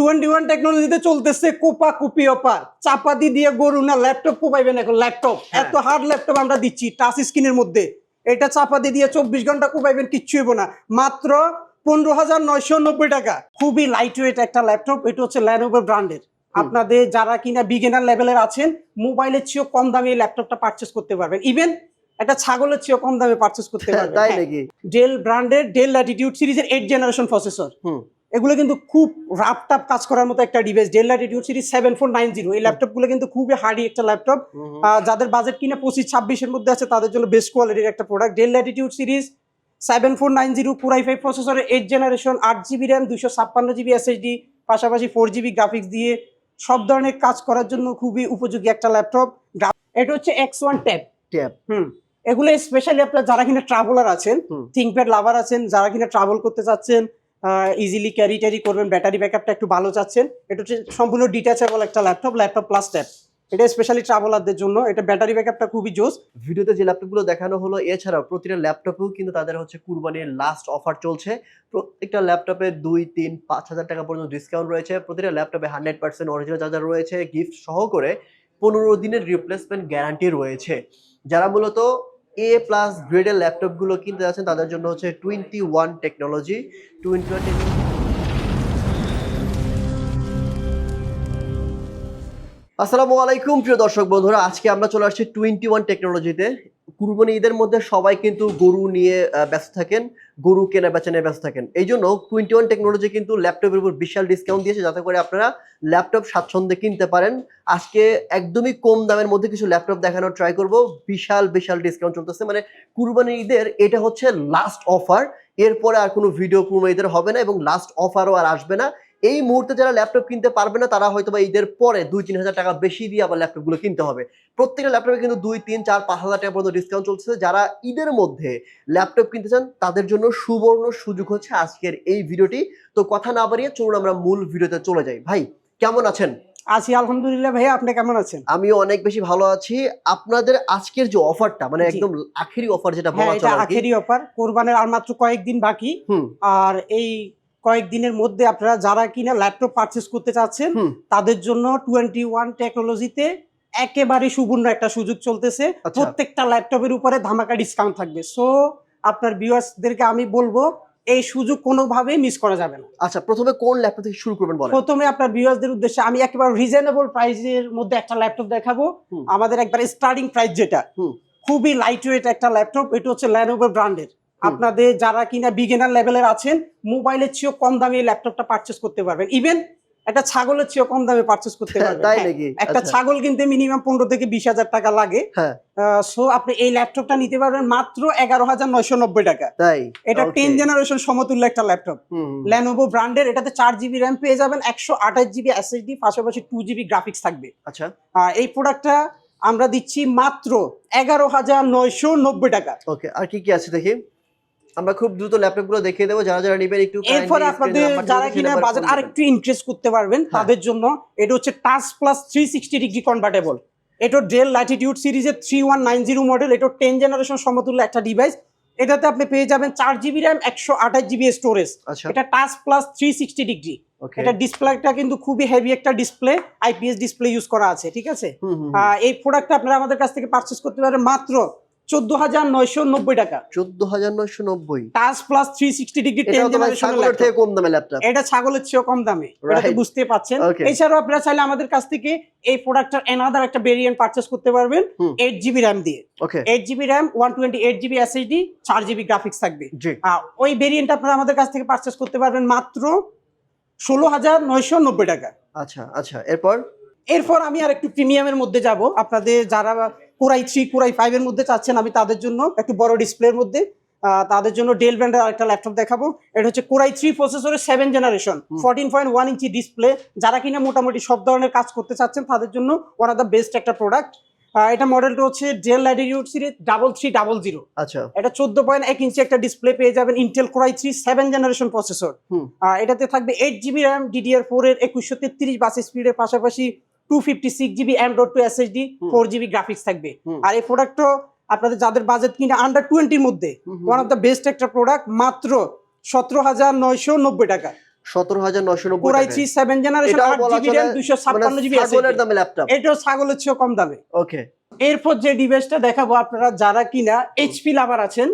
Twenty one টেকনোলজিতে চলতেছে Copa কুপি অপার। চাপাতি দিয়ে গরু না ল্যাপটপ কোপাইবেন এখন ল্যাপটপ। এত হার্ড ল্যাপটপ আমরা দিচ্ছি টাচ স্ক্রিনের মধ্যে। এটা চাপাতি দিয়ে চব্বিশ ঘণ্টা কোপাইবেন কিচ্ছু হইব না। মাত্র পনেরো হাজার নয়শো নব্বই টাকা। খুবই লাইট ওয়েট একটা ল্যাপটপ এটা হচ্ছে ল্যানোভো ব্র্যান্ডের আপনাদের যারা কিনা বিগিনার লেভেলের আছেন মোবাইলের চেয়েও কম দামে এই ল্যাপটপটা পারচেস করতে পারবেন। ইভেন একটা ছাগলের চেয়েও কম দামে পারচেস করতে পারবেন। তাই হ্যাঁ। নাকি? ডেল ব্র্যান্ডের ডেল ল্যাটিটিউড সিরিজের এইট জেনারেশন প্রসেসর এগুলো কিন্তু খুব রাপ টাপ কাজ করার মতো একটা device Dell Latitude series seven four nine zero এই ল্যাপটপগুলো কিন্তু খুবই হার্ডি একটা ল্যাপটপ যাদের বাজেট কিনা পঁচিশ ছাব্বিশের মধ্যে আছে তাদের জন্য বেস্ট কোয়ালিটির একটা product Dell Latitude series seven four nine zero পুরাই ফাইভ প্রসেসরের এইট জেনারেশন আট জিবি র্যাম দুশো ছাপ্পান্ন জিবি এসএসডি পাশাপাশি ফোর জিবি গ্রাফিক্স দিয়ে সব ধরনের কাজ করার জন্য খুবই উপযোগী একটা ল্যাপটপ এটা হচ্ছে এক্স ওয়ান ট্যাব ট্যাব হুম। এগুলো স্পেশালি আপনার যারা কিনা ট্রাভেলার আছেন। থিঙ্কপ্যাড লাভার আছেন যারা কিনা ট্রাভেল করতে চাচ্ছেন ইজিলি ক্যারি ট্যারি করবেন ব্যাটারি ব্যাকআপটা একটু ভালো চাচ্ছেন। এটা হচ্ছে সম্পূর্ণ ডিটাচেবল একটা ল্যাপটপ ল্যাপটপ প্লাস ট্যাব এটা স্পেশালি ট্রাভেলারদের জন্য, এটা ব্যাটারি ব্যাকআপটা খুবই জোস। ভিডিওতে যে ল্যাপটপগুলো দেখানো হলো, এছাড়াও প্রতিটা ল্যাপটপেও কিন্তু তাদের হচ্ছে কুরবানির লাস্ট অফার চলছে। প্রত্যেকটা ল্যাপটপে দুই, তিন, পাঁচ হাজার টাকা পর্যন্ত ডিসকাউন্ট রয়েছে। প্রতিটা ল্যাপটপে হান্ড্রেড পার্সেন্ট অরিজিনাল চার্জার রয়েছে গিফট সহ করে পনেরো দিনের রিপ্লেসমেন্ট গ্যারান্টি রয়েছে। যারা মূলত এ প্লাস গ্রেডের ল্যাপটপগুলো কিনতে যাচ্ছেন তাদের জন্য হচ্ছে twenty one technology twenty one আসসালামু আলাইকুম, প্রিয় দর্শক বন্ধুরা। আজকে আমরা চলে আসছি টোয়েন্টি ওয়ান টেকনোলজিতে কুরবানি ঈদের মধ্যে সবাই কিন্তু গরু নিয়ে ব্যস্ত থাকেন, গরু কেনা বেচা নিয়ে ব্যস্ত থাকেন। এই জন্য টোয়েন্টি ওয়ান টেকনোলজি কিন্তু ল্যাপটপের উপর বিশাল ডিসকাউন্ট দিয়েছে, যাতে করে আপনারা ল্যাপটপ স্বাচ্ছন্দ্যে কিনতে পারেন। আজকে একদমই কম দামের মধ্যে কিছু ল্যাপটপ দেখানোর ট্রাই করব। বিশাল বিশাল ডিসকাউন্ট চলতেছে। মানে কুরবানি ঈদের এটা হচ্ছে লাস্ট অফার এরপরে আর কোনো ভিডিও কুরবানি ঈদের হবে না এবং লাস্ট অফারও আর আসবে না। এই মুহূর্তে যারা ল্যাপটপ কিনতে পারবে না তারা হয়তো বা ঈদের পরে দুই তিন হাজার টাকা বেশি দিয়ে আবার ল্যাপটপগুলো কিনতে হবে। প্রত্যেকটা ল্যাপটপে কিন্তু দুই তিন চার পাঁচ হাজার টাকা পর্যন্ত ডিসকাউন্ট চলছে যারা ঈদের মধ্যে ল্যাপটপ কিনতে চান তাদের জন্য সুবর্ণ সুযোগ হচ্ছে আজকের এই ভিডিওটি। তো কথা না বাড়িয়ে চলুন আমরা মূল ভিডিওতে চলে যাই। ভাই কেমন আছেন? আছি আলহামদুলিল্লাহ ভাইয়া আপনি কেমন আছেন? আমিও অনেক বেশি ভালো আছি। আপনাদের আজকের যে অফারটা মানে একদম আখেরি অফার যেটা হ্যাঁ বলা চলে আখেরি অফার। কোরবানের আর মাত্র কয়েকদিন বাকি। আর এই কয়েকদিনের মধ্যে আপনারা যারা কিনা ল্যাপটপ পারচেস করতে চাচ্ছেন তাদের জন্য টোয়েন্টি ওয়ান টেকনোলজিতে একেবারে সুবর্ণ একটা সুযোগ চলতেছে। আচ্ছা। প্রত্যেকটা ল্যাপটপের উপরে ধামাকা ডিসকাউন্ট থাকবে। সো আপনার ভিউয়ার্সদেরকে আমি বলব এই সুযোগ কোনোভাবেই মিস করা যাবে না। আচ্ছা প্রথমে কোন ল্যাপটপ থেকে শুরু করবেন বলেন? প্রথমে আপনার ভিউয়ার্সদের উদ্দেশ্যে আমি একেবারে রিজনেবল প্রাইসের মধ্যে একটা ল্যাপটপ দেখাবো। আমাদের একবার স্টার্টিং প্রাইস যেটা। খুবই লাইট ওয়েট একটা ল্যাপটপ এটা হচ্ছে ল্যানোভো ব্র্যান্ডের আপনাদের যারা কিনা বিগিনার লেভেলের আছেন মোবাইলের চেয়েও কম দামে এই ল্যাপটপটা পারচেস করতে পারবেন। ইভেন একটা ছাগলের চেয়েও কম দামে পারচেস করতে পারবেন। তাই হ্যাঁ, একটা আচ্ছা। ছাগল কিনতে মিনিমাম পনেরো থেকে বিশ হাজার টাকা লাগে। হ্যাঁ। সো আপনি এই ল্যাপটপটা নিতে পারবেন মাত্র এগারো হাজার নয়শো নব্বই টাকা। এটা টেন জেনারেশন সমতুল্য একটা ল্যাপটপ। ল্যানোভো ব্র্যান্ডের এটাতে চার জিবি র্যাম পেয়ে যাবেন একশো আঠাশ জিবি এসএসডি পাশাপাশি টু জিবি গ্রাফিক্স থাকবে। আচ্ছা। আর এই প্রোডাক্টটা আমরা দিচ্ছি মাত্র এগারো হাজার নয়শো নব্বই টাকা। ওকে আর কি কি আছে দেখি? আমরা খুব দ্রুত ল্যাপটপগুলো দেখিয়ে দেবো যারা যারা নেবেন একটু এরপরে আপনাদের যারা কিনা বাজেট ফোন আর একটু ইন্টারেস্ট করতে পারবেন হ্যাঁ। তাদের জন্য এটা হচ্ছে touch plus three sixty degree convertible এটা ডেল ল্যাটিটিউড সিরিজের three one nine zero model এটা টেন জেনারেশন সমতুল্য একটা ডিভাইস এটাতে আপনি পেয়ে যাবেন চার জিবি র্যাম একশো আঠাশ জিবি স্টোরেজ আচ্ছা। এটা touch plus three sixty degree এটা ডিসপ্লেটা কিন্তু খুবই হেভি একটা ডিসপ্লে আইপিএস ডিসপ্লে ইউজ করা আছে ঠিক আছে? এই প্রোডাক্টটা আপনারা আমাদের কাছ থেকে পারচেস করতে পারেন মাত্র চোদ্দ হাজার নয়শো নব্বই টাকা। চোদ্দ হাজার নয়শো নব্বই। Touch plus three sixty degree ছাগলের থেকে কম দামে ল্যাপটপ এটা ছাগলের চেয়েও কম দামে। এটা বুঝতে পাচ্ছেন। এছাড়াও আপনারা চাইলে আমাদের কাছ থেকে এই প্রোডাক্টটার এনাদার একটা ভেরিয়েন্ট পারচেস করতে পারবেন। এইট জিবি র্যাম দিয়ে। Eight GB RAM one twenty eight GB SSD চার জিবি গ্রাফিক্স থাকবে। ওই ভেরিয়েন্ট আপনারা আমাদের কাছ থেকে পারচেস করতে পারবেন মাত্র ষোলো হাজার নয়শো নব্বই টাকা। আচ্ছা আচ্ছা। এরপর? এরপর আমি আর একটু প্রিমিয়ামের মধ্যে যাব। আপনাদের যারা কোরাই থ্রি কোরাই ফাইভ এর মধ্যে চাচ্ছেন আমি তাদের জন্য। একটু বড় ডিসপ্লের মধ্যে। তাদের জন্য ডেল ব্র্যান্ডের আরেকটা ল্যাপটপ দেখাবো। এটা হচ্ছে কোরাই থ্রি প্রসেসরের seven generation. Fourteen point one inch display যারা কিনা মোটামুটি সব ধরনের কাজ করতে চাচ্ছেন তাদের জন্য ওয়ান অফ দ্য বেস্ট একটা প্রোডাক্ট এটা মডেলটা হচ্ছে Dell Latitude series double three double zero আচ্ছা। এটা চোদ্দ পয়েন্ট এক ইঞ্চি একটা ডিসপ্লে পেয়ে যাবেন Intel core i three seven generation processor এটাতে থাকবে eight GB RAM DDR four এর একুশশো তেত্রিশ বাস স্পিডের পাশাপাশি two fifty six GB dot two SSD. Four GB graphics থাকবে। আর এই প্রোডাক্টও আপনাদের যাদের বাজেট কিনা আন্ডার টোয়েন্টির মধ্যে ওয়ান অফ দ্য বেস্ট একটা প্রোডাক্ট মাত্র সতেরো হাজার নয়শো নব্বই টাকা। সতেরো হাজার নয়শো নব্বই সেভেন জেনারেশন দুশো ছাপ্পান্ন মানে জিবি ছাগলের দামে ল্যাপটপ এটাও ছাগলের চেয়েও কম দামে। ওকে। এরপর যে ডিভাইসটা দেখাবো আপনারা যারা কিনা এইচপি লাভার আছেন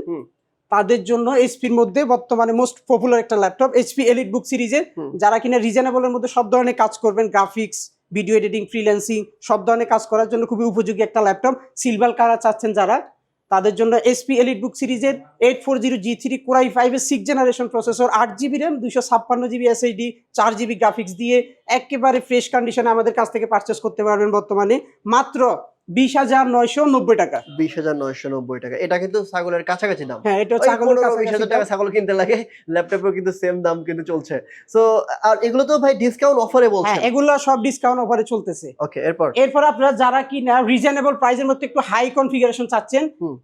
তাদের জন্য এইচপির মধ্যে বর্তমানে মোস্ট পপুলার একটা ল্যাপটপ এইচপি এলিট বুক সিরিজের যারা কিনা রিজনেবলের মধ্যে সব ধরনের কাজ করবেন গ্রাফিক্স ভিডিও এডিটিং ফ্রিল্যান্সিং সব ধরনের কাজ করার জন্য খুবই উপযোগী একটা ল্যাপটপ সিলভার কালার চাচ্ছেন যারা, তাদের জন্য এসপি এলিট বুক সিরিজের eight four zero G three core i ফাইভের সিক্স জেনারেশন প্রসেসর আট জিবি র্যাম দুশো ছাপ্পান্ন জিবি এসএইচডি চার জিবি গ্রাফিক্স দিয়ে একেবারে ফ্রেশ কন্ডিশনে আমাদের কাছ থেকে পারচেস করতে পারবেন বর্তমানে। মাত্র বিশ হাজার নয়শো নব্বই টাকা। বিশ হাজার নয়শো নব্বই টাকা। এটা কিন্তু ছাগলের কাছাকাছি দাম। হ্যাঁ এটা ছাগলের বিশ হাজার টাকা ছাগল কিনতে লাগে ল্যাপটপেও কিন্তু সেম দাম কিন্তু চলছে। সো আর এগুলো তো ভাই ডিসকাউন্ট অফারে বলছে এগুলো সব ডিসকাউন্ট অফারে চলতেছে। ওকে এরপর? এরপর আপনারা যারা কিনা রিজনেবল প্রাইসের মধ্যে একটু হাই কনফিগারেশন চাচ্ছেন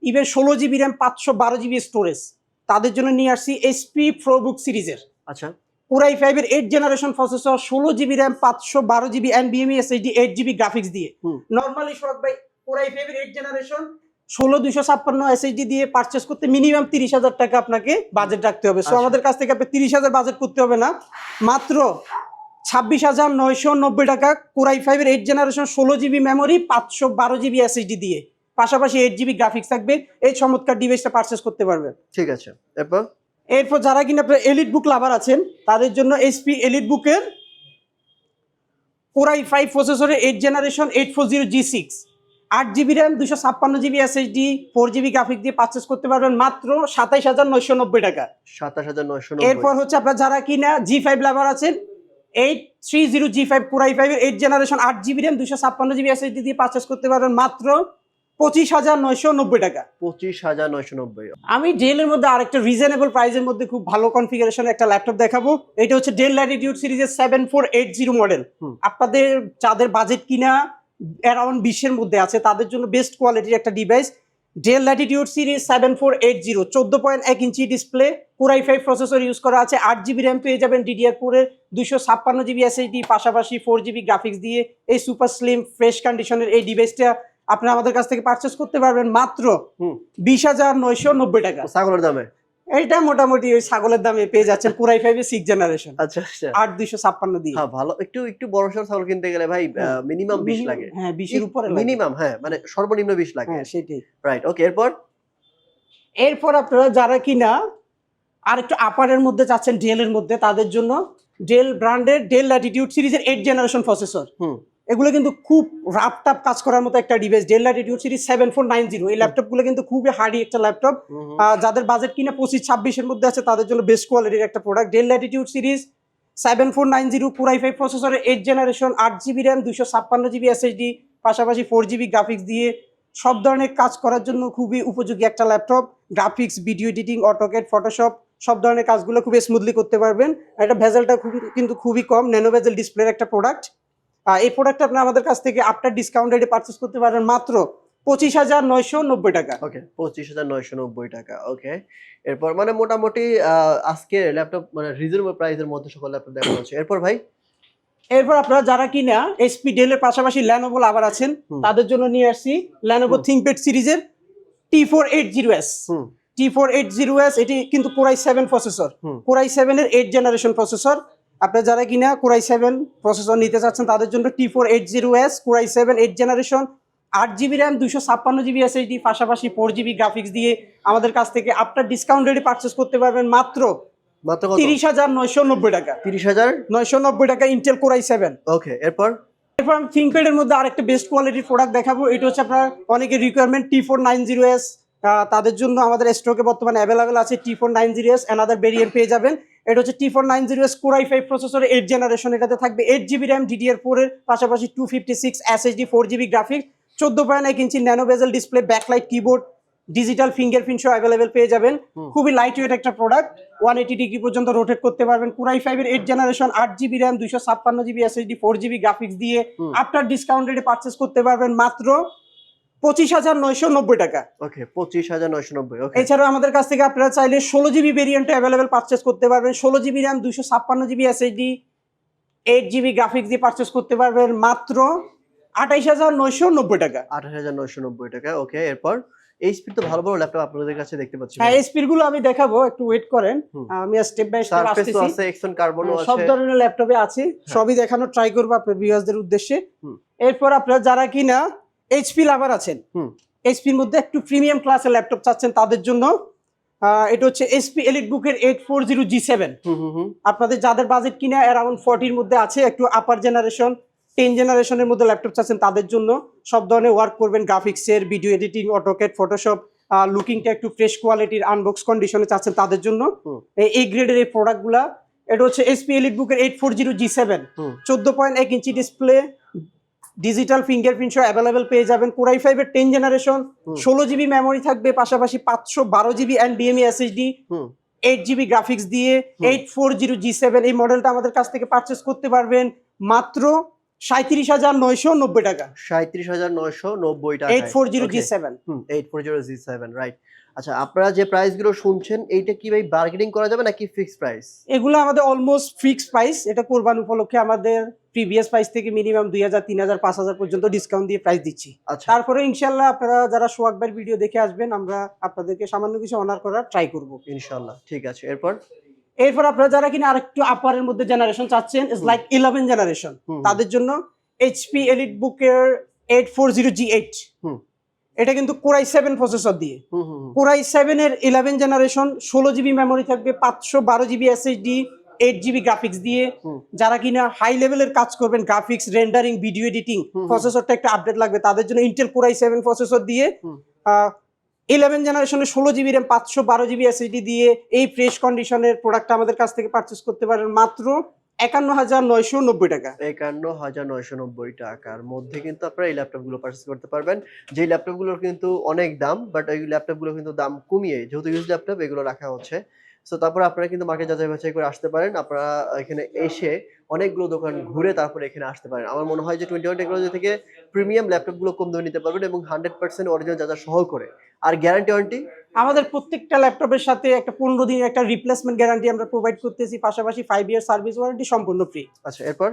ইভেন ষোলো জিবি র্যাম পাঁচশো বারো জিবি স্টোরেজ তাদের জন্য নিয়ে আসছি এসপি প্রো বুক সিরিজের আচ্ছা। কোরাই ফাইভের এইট জেনারেশন প্রসেসর ষোলো জিবি র্যাম পাঁচশো বারো জিবি এনবিএমই এসএসডি এইট জিবি গ্রাফিক্স দিয়ে। নর্মালি বাই কোরাই ফাইভের এইট জেনারেশন ষোলো দুশো ছাপ্পান্ন এসএসডি দিয়ে পারচেস করতে মিনিমাম তিরিশ হাজার টাকা আপনাকে বাজেট রাখতে হবে। সো আচ্ছা। আমাদের কাছ থেকে আপনি তিরিশ হাজার বাজেট করতে হবে না। মাত্র ছাব্বিশ হাজার নয়শো নব্বই টাকা কোরাই ফাইভের এইট জেনারেশন ষোলো জিবি মেমোরি পাঁচশো বারো জিবি এসএসডি দিয়ে। পাশাপাশি এইট জিবি গ্রাফিক্স থাকবে। এই চমৎকার ডিভাইসটা পারচেস করতে পারবেন। ঠিক আছে। এরপর? এরপর যারা কিনা আপনার এলিট বুক লাভার আছেন তাদের জন্য এইচপি এলিট বুকের কোরাই ফাইভ প্রসেসরের eight generation eight four zero G six আট জিবি র্যাম দুশো ছাপ্পান্ন GB SSD four GB graphic দিয়ে পারচেস করতে পারবেন মাত্র সাতাইশ হাজার নয়শো নব্বই টাকা। সাতাশ হাজার নয়শো এরপর হচ্ছে আপনার যারা কিনা জি ফাইভ লাভার আছেন eight three zero G five core i ফাইভের এইট জেনারেশন আট জিবি র্যাম দুশো ছাপ্পান্ন জিবি এসএসডি দিয়ে পারচেস করতে পারবেন মাত্র পঁচিশ হাজার নয়শো নব্বই টাকা। পঁচিশ হাজার নয়শো নব্বই। আমি ডেলের মধ্যে আরেকটা রিজনেবল প্রাইসের মধ্যে খুব ভালো কনফিগারেশনের একটা ল্যাপটপ দেখাবো। এটা হচ্ছে ডেল ল্যাটিটিউড সিরিজের seven four eight zero model আপনাদের যাদের বাজেট কিনা অ্যারাউন্ড বিশের মধ্যে আছে তাদের জন্য বেস্ট কোয়ালিটির একটা device Dell Latitude series seven four eight zero চোদ্দ পয়েন্ট এক inch display core i five processor use করা আছে আট জিবি র্যাম পেয়ে যাবেন ডিডিআর ফোরের দুশো ছাপ্পান্ন জিবি এসএসডি পাশাপাশি ফোর জিবি গ্রাফিক্স দিয়ে। এই সুপার স্লিম ফ্রেশ কন্ডিশনের এই ডিভাইসটা আপনারা আমাদের কাছ থেকে পারচেস করতে পারবেন মাত্র বিশ হাজার নয়শো নব্বই টাকা। ছাগলের দামে? এইটা মোটামুটি ওই ছাগলের দামে পেয়ে যাচ্ছেন পুরাই ফাইভে সিক্স জেনারেশন আচ্ছা আচ্ছা। আট দুইশো ছাপ্পান্ন দিয়ে। হ্যাঁ ভালো। একটু একটু বড় সড় ছাগল কিনতে গেলে ভাই। মিনিমাম বিশ লাগে। হ্যাঁ বিশের উপরে মিনিমাম হ্যাঁ মানে সর্বনিম্ন বিশ লাগে। হ্যাঁ সেটাই। রাইট ওকে এরপর? এরপর আপনারা যারা কিনা আর একটু আপারের মধ্যে চাচ্ছেন ডেলের মধ্যে তাদের জন্য ডেল ব্র্যান্ডের ডেল ল্যাটিটিউড সিরিজের এইট জেনারেশন প্রসেসর হুম। এগুলো কিন্তু খুব রাপ টাপ কাজ করার মতো একটা device Dell Latitude series seven four nine zero এই ল্যাপটপগুলো কিন্তু খুবই হার্ডি একটা ল্যাপটপ। যাদের বাজেট কিনা পঁচিশ ছাব্বিশের মধ্যে আছে তাদের জন্য বেস্ট কোয়ালিটির একটা product Dell Latitude series seven four nine zero পুরাই ফাইভ প্রসেসরের এইট জেনারেশন আট জিবি র্যাম দুশো ছাপ্পান্ন জিবি এসএসডি পাশাপাশি ফোর জিবি গ্রাফিক্স দিয়ে সব ধরনের কাজ করার জন্য খুবই উপযোগী একটা laptop graphics video editing AutoCAD Photoshop সব ধরনের কাজগুলো খুবই স্মুথলি করতে পারবেন। এটা ভেজেলটা খুব কিন্তু খুবই কম ন্যানো ভেজেল ডিসপ্লের একটা প্রোডাক্ট এই প্রোডাক্ট আপনি আমাদের কাছ থেকে আফটার ডিসকাউন্ট রেটে পারচেস করতে পারেন মাত্র পঁচিশ হাজার নয়শো নব্বই টাকা। ওকে পঁচিশ হাজার নয়শো নব্বই টাকা ওকে এরপর মানে মোটামুটি আজকে ল্যাপটপ মানে রিজনেবল প্রাইসের মধ্যে সকল ল্যাপটপ দেখানো হচ্ছে। এরপর ভাই? এরপর আপনারা যারা কিনা এসপি ডেলের পাশাপাশি ল্যানোভো আবার আছেন তাদের জন্য নিয়ে আসছি ল্যানোভো হুম। থিঙ্কপ্যাড সিরিজের T four eight zero S T four eight zero S এটি কিন্তু core i seven processor. Core i সেভেনের এইট জেনারেশন প্রসেসর আপনারা যারা কিনা কোরাই সেভেন প্রসেসর নিতে চাচ্ছেন তাদের জন্য T four eight zero S core i seven eight generation আট জিবি র্যাম দুশো ছাপ্পান্ন জিবি এসএসডি পাশাপাশি ফোর জিবি গ্রাফিক্স দিয়ে আমাদের কাছ থেকে আপনার ডিসকাউন্ট রেটে পারচেস করতে পারবেন মাত্র তিরিশ হাজার নয়শো নব্বই টাকা। তিরিশ হাজার? নয়শো নব্বই টাকা ইন্টেল কোরাই সেভেন ওকে এরপর? এরপর আমি থিঙ্কপ্যাডের মধ্যে আরেকটা বেস্ট কোয়ালিটির প্রোডাক্ট দেখাবো এটা হচ্ছে আপনার অনেকের requirement T four nine zero S তাদের জন্য আমাদের স্টকে বর্তমানে অ্যাভেলেবেল আছে T four nine zero S another variant পেয়ে যাবেন। এটা হচ্ছে T four nine zero S core i five processor eight generation এটাতে থাকবে এইট জিবি র্যাম ডিডিআর ফোরের পাশাপাশি two fifty six SSD four GB graphics চোদ্দ পয়েন্ট এক inch nano bezel display backlight keyboard digital fingerprint সহ available পেয়ে যাবেন। খুবই লাইট ওয়েট একটা প্রোডাক্ট ওয়ান এইটি ডিগ্রি পর্যন্ত রোটেট করতে পারবেন। কুরাই ফাইভের এইট জেনারেশন আট জিবি র্যাম দুইশো ছাপ্পান্ন GB SSD four GB graphics দিয়ে আফটার ডিসকাউন্ট রেটে পারচেস করতে পারবেন। মাত্র পঁচিশ হাজার নয়শো নব্বই টাকা। ওকে পঁচিশ হাজার নয়শো নব্বই এছাড়াও আমাদের কাছ থেকে আপনারা চাইলে ষোলো জিবি ভেরিয়েন্টে অ্যাভেলেবেল পারচেস করতে পারবেন। ষোলো জিবি র্যাম দুশো ছাপ্পান্ন GB SSD eight GB graphics দিয়ে পারচেস করতে পারবেন। মাত্র আঠাইশ হাজার নয়শো নব্বই টাকা। আঠাশ হাজার নয়শো নব্বই টাকা ওকে। এরপর এইচপি তো ভালো ভালো ল্যাপটপ আপনাদের কাছে দেখতে পাচ্ছি। হ্যাঁ গুলো আমি দেখাবো একটু ওয়েট করেন। আমি স্টেপ বাই স্টেপ সারফেস তো আসতেছি। আছে এক্সন কার্বনও হ্যাঁ, সব ধরনের ল্যাপটপে আছে সবই দেখানোর ট্রাই করব উদ্দেশ্যে। এরপর আপনারা যারা কিনা এইচপি লাভার আছেন। হুম। এইচপির মধ্যে একটু প্রিমিয়াম ক্লাসের ল্যাপটপ চাচ্ছেন তাদের জন্য। এটা হচ্ছে এসপি এলিট বুকের eight four zero G seven আপনাদের যাদের বাজেট কিনা অ্যারাউন্ড ফর্টির মধ্যে আছে একটু আপার জেনারেশন টেন জেনারেশনের মধ্যে ল্যাপটপ চাচ্ছেন তাদের জন্য। সব ধরনের ওয়ার্ক করবেন গ্রাফিক্সের ভিডিও এডিটিং অটোকেট ফটোশপ লুকিংটা একটু ফ্রেশ কোয়ালিটির আনবক্স কন্ডিশনে চাচ্ছেন তাদের জন্য। এই- এই গ্রেডের এই প্রোডাক্টগুলা এটা হচ্ছে এসপি এলিট বুকের eight four zero G seven চোদ্দ পয়েন্ট এক ইঞ্চি ডিসপ্লে ডিজিটাল ফিঙ্গারপ্রিন্ট সহ অ্যাভেলেবেল পেয়ে যাবেন। কোরাই ফাইভের টেন জেনারেশন ষোলো জিবি মেমোরি থাকবে পাশাপাশি পাঁচশো বারো জিবি অ্যান্ড ডিএমই এসএসডি এইট জিবি গ্রাফিক্স দিয়ে eight four zero G seven এই মডেলটা আমাদের কাছ থেকে পারচেস করতে পারবেন মাত্র সাঁত্রিশ হাজার নয়শো নব্বই টাকা। সাঁত্রিশ হাজার নয়শো নব্বই টাকা eight four zero G seven eight four zero G seven right আচ্ছা আপনারা যে প্রাইসগুলো শুনছেন এইটা কি ভাই বার্গেনিং করা যাবে নাকি ফিক্সড প্রাইস এগুলো আমাদের অলমোস্ট ফিক্সড প্রাইস এটা কোরবান উপলক্ষে আমাদের প্রিভিয়াস প্রাইস থেকে মিনিমাম দুই হাজার তিন হাজার পাঁচ হাজার পর্যন্ত ডিসকাউন্ট দিয়ে প্রাইস দিচ্ছি। আচ্ছা। তারপরে ইনশাল্লাহ আপনারা যারা সোয়াকবার ভিডিও দেখে আসবেন আমরা আপনাদেরকে সামান্য কিছু অনার করার ট্রাই করব। ইনশাল্লাহ ঠিক আছে। এরপর? এরপর আপনারা যারা কিনা আরেকটু আপারের মধ্যে জেনারেশন চাচ্ছেন ইজ লাইক ইলেভেন জেনারেশন। তাদের জন্য এইচপি এলিট বুকের eight four zero G eight hmm. এটা কিন্তু কোরাই সেভেন প্রসেসর দিয়ে। কোরাই সেভেন এর ইলেভেন জেনারেশন ষোলো জিবি মেমোরি থাকবে পাঁচশো বারো GB SSD eight GB graphics দিয়ে। যারা কিনা হাই লেভেলের কাজ করবেন গ্রাফিক্স রেন্ডারিং ভিডিও এডিটিং প্রসেসরটা একটা আপডেট লাগবে। তাদের জন্য Intel core i seven processor দিয়ে। ইলেভেন জেনারেশনের ষোলো জিবি র্যাম পাঁচশো বারো জিবি এসএসডি দিয়ে এই ফ্রেশ কন্ডিশনের প্রোডাক্ট আমাদের কাছ থেকে পারচেস করতে পারেন। মাত্র একান্ন হাজার নয়শো নব্বই টাকা। একান্ন হাজার নয়শো নব্বই টাকার মধ্যে কিন্তু আপনারা এই পারচেস করতে পারবেন। কিন্তু অনেক দাম বাট কিন্তু দাম কমিয়ে, যেহেতু ইউজ ল্যাপটপ, এগুলো রাখা হচ্ছে। সো তারপর আপনারা কিন্তু মার্কেট যাচাই বাছাই করে আসতে পারেন। আপনারা এখানে এসে অনেকগুলো দোকান ঘুরে তারপরে এখানে আসতে পারেন। আমার মনে হয় যে টোয়েন্টি ওয়ান টেকনোলজি থেকে প্রিমিয়াম ল্যাপটপগুলো কম দামে নিতে পারবেন এবং হান্ড্রেড পার্সেন্ট অরিজিনাল যা সহ করে। আর গ্যারান্টি ওয়ারেন্টি আমাদের প্রত্যেকটা ল্যাপটপের সাথে একটা পনেরো দিনের একটা রিপ্লেসমেন্ট গ্যারান্টি আমরা প্রোভাইড করতেছি। পাশাপাশি ফাইভ ইয়ার সার্ভিস ওয়ারেন্টি সম্পূর্ণ ফ্রি আচ্ছা এরপর?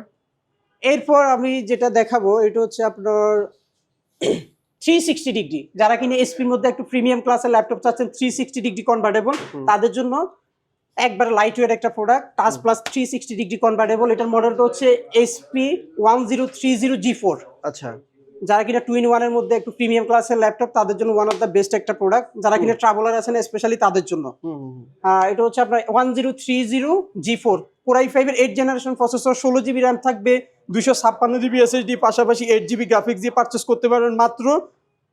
এরপর আমি যেটা দেখাবো এটা হচ্ছে আপনার থ্রি সিক্সটি ডিগ্রি যারা কিনা এসপির মধ্যে একটু প্রিমিয়াম ক্লাসের ল্যাপটপ চাচ্ছেন থ্রি সিক্সটি ডিগ্রি কনভার্টেবল তাদের জন্য একবার লাইট ওয়েট একটা product touch plus three sixty degree convertible এটার মডেলটা হচ্ছে SP one zero three zero G four আচ্ছা। যারা কিনা টু ইন ওয়ানের মধ্যে একটু প্রিমিয়াম ক্লাসের ল্যাপটপ তাদের জন্য ওয়ান অফ দ্য বেস্ট একটা প্রোডাক্ট যারা কিনা ট্রাভেলার আছেন স্পেশালি তাদের জন্য। এটা হচ্ছে আপনার one zero three zero G four core i ফাইভের এইট জেনারেশন প্রসেসর ষোলো জিবি র্যাম থাকবে দুশো ছাপ্পান্ন জিবি এসএসডি পাশাপাশি এইট জিবি গ্রাফিক্স দিয়ে পারচেস করতে পারবেন মাত্র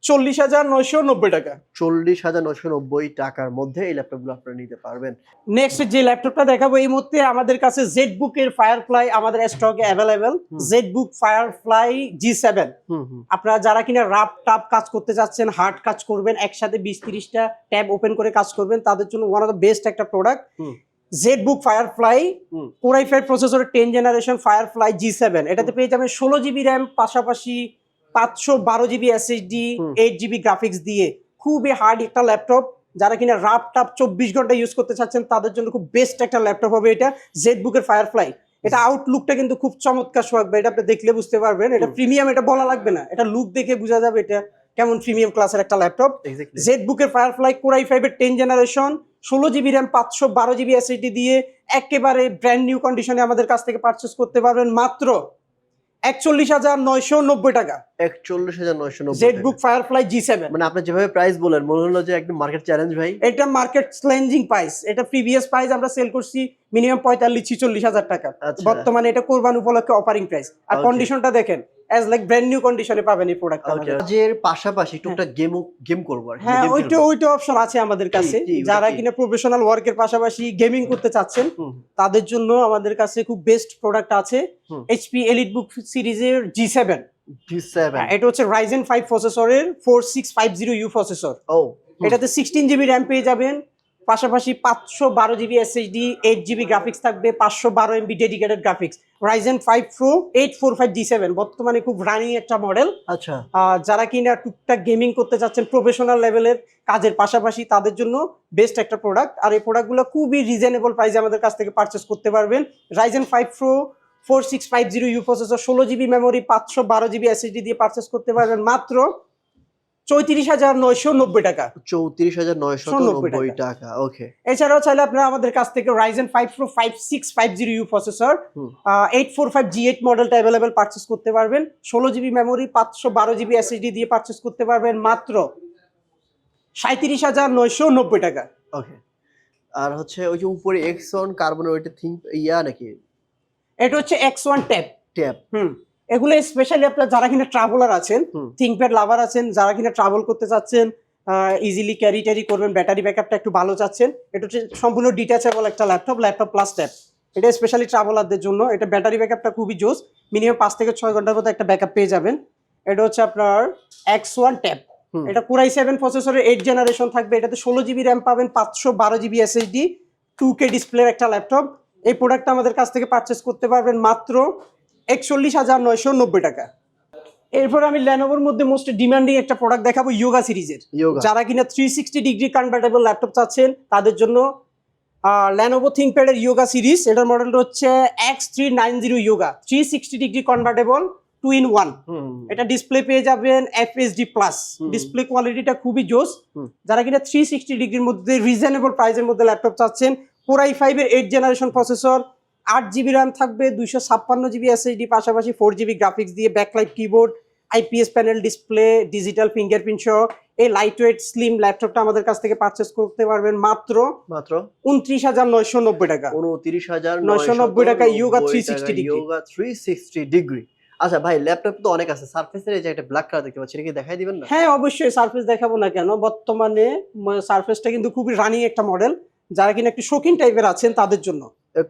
চল্লিশ হাজার নয়শো নব্বই টাকা। চল্লিশ হাজার নয়শো নব্বই টাকার মধ্যে এই ল্যাপটপগুলো আপনারা নিতে পারবেন। নেক্সট যে ল্যাপটপটা দেখাবো এই মুহূর্তে আমাদের কাছে জেড বুকের ফায়ারফ্লাই আমাদের স্টকে available ZBook Firefly G seven আপনারা যারা কিনা রাফ টাপ কাজ করতে চাচ্ছেন হার্ড কাজ করবেন একসাথে বিশ তিরিশটা ট্যাব ওপেন করে কাজ করবেন তাদের জন্য ওয়ান অফ দ্য বেস্ট একটা product. ZBook Firefly. Core i five processor ten generation Firefly G seven এটাতে পেয়ে যাবেন ষোলো জিবি র্যাম পাশাপাশি পাঁচশো বারো GB SSD. Eight GB graphics দিয়ে। খুবই হার্ড একটা ল্যাপটপ যারা কিনা রাপ টাপ চব্বিশ ঘণ্টা ইউজ করতে চাচ্ছেন তাদের জন্য খুব বেস্ট একটা ল্যাপটপ হবে এটা জেড বুকের ফায়ারফ্লাই এটা আউটলুকটা কিন্তু খুব চমৎকার সোহাগ এটা আপনি দেখলে বুঝতে পারবেন। এটা প্রিমিয়াম এটা বলা লাগবে না। এটা লুক দেখে বোঝা যাবে এটা। কেমন প্রিমিয়াম ক্লাসের একটা ল্যাপটপ জেড বুকের ফায়ারফ্লাই কোরাই ফাইভের টেন জেনারেশন ষোলো জিবি র্যাম পাঁচশো বারো জিবি এসএসডি দিয়ে একেবারে ব্র্যান্ড নিউ কন্ডিশনে আমাদের কাছ থেকে পারচেস করতে পারবেন মাত্র একচল্লিশ হাজার নয়শো নব্বই টাকা। একচল্লিশ হাজার নয়শো নব্বই ZBook Firefly G seven মানে আপনি যেভাবে প্রাইস বলেন মনে হলো যে একদম মার্কেট চ্যালেঞ্জ ভাই। এটা মার্কেট চ্যালেঞ্জিং প্রাইস এটা প্রিভিয়াস প্রাইস আমরা সেল করছি মিনিমাম পঁয়তাল্লিশ ছিচল্লিশ হাজার টাকা। আচ্ছা। বর্তমানে এটা কোরবান উপলক্ষে অফারিং প্রাইস আর কন্ডিশনটা দেখেন অ্যাজ লাইক ব্র্যান্ড নিউ কন্ডিশনে পাবেন এই প্রোডাক্ট কাজের পাশাপাশি টুকটাক গেম গেম করব আর হ্যাঁ ওইটা ওইটা অপশন আছে আমাদের কাছে। যারা কিনা প্রফেশনাল ওয়ার্কের পাশাপাশি গেমিং করতে চাচ্ছেন তাদের জন্য আমাদের কাছে খুব বেস্ট প্রোডাক্ট আছে এইচপি এলিট বুক সিরিজের জি সেভেন G7 এটা হচ্ছে রাইজেন ফাইভ প্রসেসরের four six five zero U processor ও এটাতে সিক্সটিন জিবি র্যাম পেয়ে যাবেন পাশাপাশি পাঁচশো বারো GB SSD eight GB graphics থাকবে পাঁচশো বারো MB dedicated graphics Ryzen five pro eight four five G seven বর্তমানে খুব রানিং একটা মডেল আচ্ছা। যারা কিনা টুকটাক গেমিং করতে চাচ্ছেন প্রফেশনাল লেভেলের কাজের পাশাপাশি তাদের জন্য বেস্ট একটা প্রোডাক্ট আর এই প্রোডাক্টগুলো খুবই রিজনেবল প্রাইসে আমাদের কাছ থেকে পারচেস করতে পারবেন। Ryzen five pro four six five zero U processor ষোলো জিবি মেমোরি পাঁচশো বারো জিবি এসএসডি দিয়ে পারচেস করতে পারবেন। মাত্র চৌত্রিশ হাজার নয়শো নব্বই টাকা। চৌত্রিশ হাজার নয়শো নব্বই টাকা ওকে এছাড়াও চাইলে আপনারা আমাদের কাছ থেকে Ryzen five pro five six five zero U processor eight four five G eight মডেলটা অ্যাভেলেবেল পারচেস করতে পারবেন। ষোলো জিবি মেমোরি পাঁচশো বারো জিবি এসএসডি দিয়ে পারচেস করতে পারবেন। মাত্র সাঁত্রিশ হাজার নয়শো নব্বই টাকা। ওকে আর হচ্ছে ওই যে উপরে এক্সন কার্বন ওইটা থিঙ্ক ইয়া নাকি? এটা হচ্ছে এক্স ওয়ান ট্যাব ট্যাব হুম। এগুলো স্পেশালি আপনার যারা কিনা ট্রাভেলার আছেন। থিঙ্কপ্যাড লাভার আছেন যারা কিনা ট্রাভেল করতে চাচ্ছেন ইজিলি ক্যারি ট্যারি করবেন ব্যাটারি ব্যাকআপটা একটু ভালো চাচ্ছেন এটা হচ্ছে সম্পূর্ণ ডিটাচেবল একটা ল্যাপটপ ল্যাপটপ প্লাস ট্যাব এটা স্পেশালি ট্রাভেলারদের জন্য এটা ব্যাটারি ব্যাকআপটা খুবই জোস মিনিমাম পাঁচ থেকে ছয় ঘণ্টার মতো একটা ব্যাকআপ পেয়ে যাবেন। এটা হচ্ছে আপনার এক্স ওয়ান ট্যাব এটা কুরাই সেভেন প্রসেসরের এইট জেনারেশন থাকবে এটাতে ষোলো জিবি র্যাম পাবেন পাঁচশো বারো জিবি এসএসডি টু কে ডিসপ্লের একটা ল্যাপটপ এই প্রোডাক্টটা আমাদের কাছ থেকে পারচেস করতে পারবেন মাত্র একচল্লিশ হাজার নয়শো নব্বই টাকা। এরপর আমি ল্যানোভোর মধ্যে মোস্ট ডিমান্ডিং একটা প্রোডাক্ট দেখাবো ইয়োগা সিরিজের। যারা কিনা three sixty degree convertible laptop চাচ্ছেন তাদের জন্য ল্যানোভো থিঙ্কপ্যাডের ইয়োগা সিরিজ। এটার মডেলটা হচ্ছে X three nine zero Yoga three sixty degree convertible two in one এটা ডিসপ্লে পেয়ে যাবেন এফএসডি প্লাস ডিসপ্লে কোয়ালিটিটা খুবই জোস। যারা কিনা থ্রি সিক্সটি ডিগ্রির মধ্যে রিজনেবল প্রাইসের মধ্যে ল্যাপটপ চাচ্ছেন ফোর আই ফাইভের এইট জেনারেশন প্রসেসর আট জিবি র্যাম থাকবে দুইশো ছাপ্পান্ন জিবি এসএসডি পাশাপাশি ফোর জিবি গ্রাফিক্স দিয়ে backlight keyboard IPS panel display digital fingerprint সহ। এই লাইট ওয়েট স্লিম ল্যাপটপটা আমাদের কাছ থেকে পারচেস করতে পারবেন মাত্র মাত্র উনত্রিশ হাজার নয়শো নব্বই টাকা। উনত্রিশ হাজার 990 টাকা Yoga 360 degree। Yoga three sixty degree আচ্ছা ভাই ল্যাপটপ তো অনেক আছে সার্ফেসের এই যে একটা ব্ল্যাক কালার দেখতে পাচ্ছি এটা কি দেখাই দিবেন না? হ্যাঁ অবশ্যই সার্ফেস দেখাবো না কেন? বর্তমানে সার্ফেসটা কিন্তু খুবই রানিং একটা মডেল যারা কিনা একটু শৌখিন টাইপের আছেন তাদের জন্য।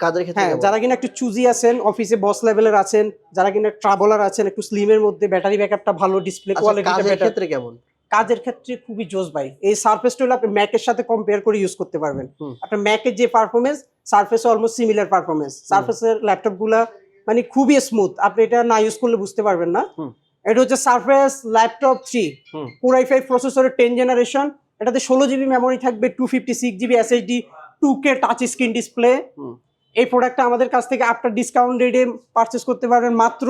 কাজের ক্ষেত্রে হ্যাঁ যারা কিনা একটু চুজি আছেন অফিসে বস লেভেলের আছেন যারা কিনা ট্রাভেলার আছেন একটু স্লিমের মধ্যে ব্যাটারি ব্যাকআপটা ভালো ডিসপ্লে আচ্ছা, কোয়ালিটিটা কাজের ক্ষেত্রে কেমন? কাজের ক্ষেত্রে খুবই জোস ভাই। এই সার্ফেসটা হলে আপনি ম্যাকের সাথে কম্পেয়ার করে ইউজ করতে পারবেন। আপনার ম্যাকের যে পারফরমেন্স সার্ফেসে অলমোস্ট সিমিলার পারফরমেন্স সার্ফেসের ল্যাপটপগুলা মানে খুবই স্মুথ আপনি এটা না ইউজ করলে বুঝতে পারবেন না। এটা হচ্ছে Surface laptop three. Core I five প্রসেসরের টেন জেনারেশন এটাতে ষোলো জিবি মেমোরি থাকবে two fifty six GB SSD two K touch screen display এই প্রোডাক্টটা আমাদের কাছ থেকে আফটার ডিসকাউন্ট রেটে পারচেস করতে পারবেন মাত্র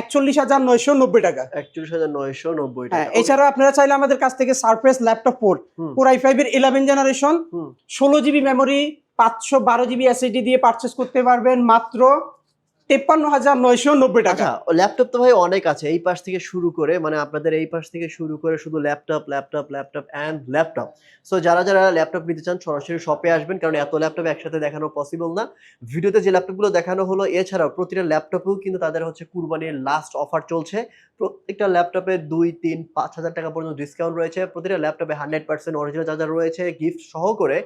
একচল্লিশ হাজার নয়শো নব্বই টাকা। একচল্লিশ হাজার নয়শো নব্বই হ্যাঁ টাকা। এছাড়াও আপনারা চাইলে আমাদের কাছ থেকে Surface laptop port. Core I five এর ইলেভেন জেনারেশন ষোলো জিবি মেমোরি পাঁচশো বারো জিবি এসএসডি দিয়ে পারচেস করতে পারবেন মাত্র তেপ্পান্ন হাজার নয়শো নব্বই টাকা। আচ্ছা ল্যাপটপ তো ভাই অনেক আছে। এই পাশ থেকে শুরু করে মানে আপনাদের এই পাশ থেকে শুরু করে শুধু laptop laptop laptop and laptop so যারা যারা ল্যাপটপ নিতে চান, সরাসরি শপে আসবেন, কারণ এত ল্যাপটপ একসাথে দেখানো পসিবল না। ভিডিওতে যে ল্যাপটপগুলো দেখানো হলো, এছাড়াও প্রতিটা ল্যাপটপেও কিন্তু তাদের হচ্ছে কুরবানির লাস্ট অফার চলছে। প্রত্যেকটা ল্যাপটপে দুই, তিন, পাঁচ হাজার টাকা পর্যন্ত ডিসকাউন্ট রয়েছে। প্রতিটা ল্যাপটপে হান্ড্রেড পার্সেন্ট অরিজিনাল চার্জার রয়েছে গিফট সহ করে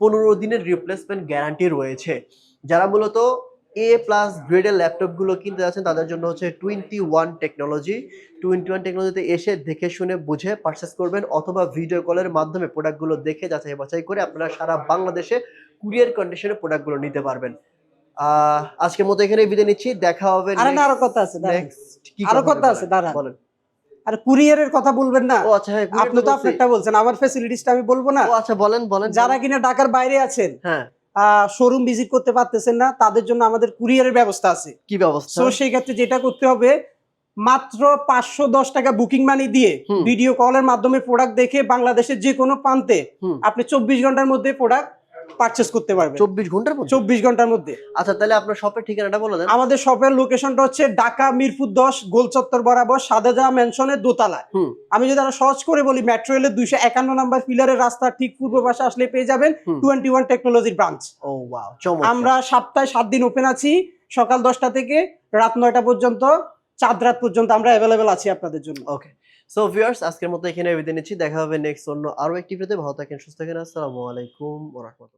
পনেরো দিনের রিপ্লেসমেন্ট গ্যারান্টি রয়েছে। যারা মূলত এ প্লাস গ্রেডের ল্যাপটপগুলো কিনতে যাচ্ছেন তাদের জন্য হচ্ছে twenty one technology twenty one টেকনোলজিতে এসে দেখে শুনে বুঝে পারচেস করবেন অথবা ভিডিও কলের মাধ্যমে প্রোডাক্টগুলো দেখে যাচাই বাছাই করে আপনারা সারা বাংলাদেশে কুরিয়ার কন্ডিশনে প্রোডাক্টগুলো নিতে পারবেন। আজকের মতো এখানে বিদায় নিচ্ছি। দেখা হবে আরে না আরও কথা আছে আরও কথা আছে, দাঁড়ান। বলেন। আর কুরিয়ারের কথা বলবেন না। ও আচ্ছা হ্যাঁ আপনি তো আপনারটা বলছেন আমার ফ্যাসিলিটিসটা আমি বলব না। ও আচ্ছা বলেন বলেন। যারা কিনা ঢাকার বাইরে আছেন হ্যাঁ। শোরুম ভিজিট করতে পারতেছেন না তাদের জন্য আমাদের কুরিয়ারের ব্যবস্থা আছে। কি ব্যবস্থা? তো সেই ক্ষেত্রে যেটা করতে হবে মাত্র পাঁচশো দশ টাকা বুকিং মানি দিয়ে ভিডিও কলের মাধ্যমে প্রোডাক্ট দেখে বাংলাদেশের যে কোনো প্রান্তে আপনি চব্বিশ ঘণ্টার মধ্যে প্রোডাক্ট পারচেস করতে পারবেন। চব্বিশ ঘণ্টার মধ্যে? চব্বিশ ঘণ্টার মধ্যে। আচ্ছা তাহলে আপনার শপের ঠিকানাটা বলে দেন। আমাদের শপের লোকেশনটা হচ্ছে ঢাকা মিরপুর দশ গোল চত্বর বরাবর সাদাজা ম্যানশনের দোতলায়। আমি যদি আরও সহজ করে বলি মেট্রো রেলের দুইশো একান্ন নাম্বার পিলারের রাস্তা ঠিক পূর্ব পাশে আসলে পেয়ে যাবেন টোয়েন্টি ওয়ান টেকনোলজির ব্রাঞ্চ ও আমরা সপ্তাহে সাত দিন ওপেন আছি সকাল দশটা থেকে রাত নয়টা পর্যন্ত চাঁদ রাত পর্যন্ত আমরা অ্যাভেলেবেল আছি আপনাদের জন্য। ওকে সো ভিউয়ার্স আজকের মতো এখানে বিদায় নিচ্ছি। দেখা হবে নেক্সট অন্য আরও একটি ভিডিওতে। ভালো থাকেন সুস্থ থাকেন। আসসালামু আলাইকুম ওয়া রাহমাতুল্লাহ।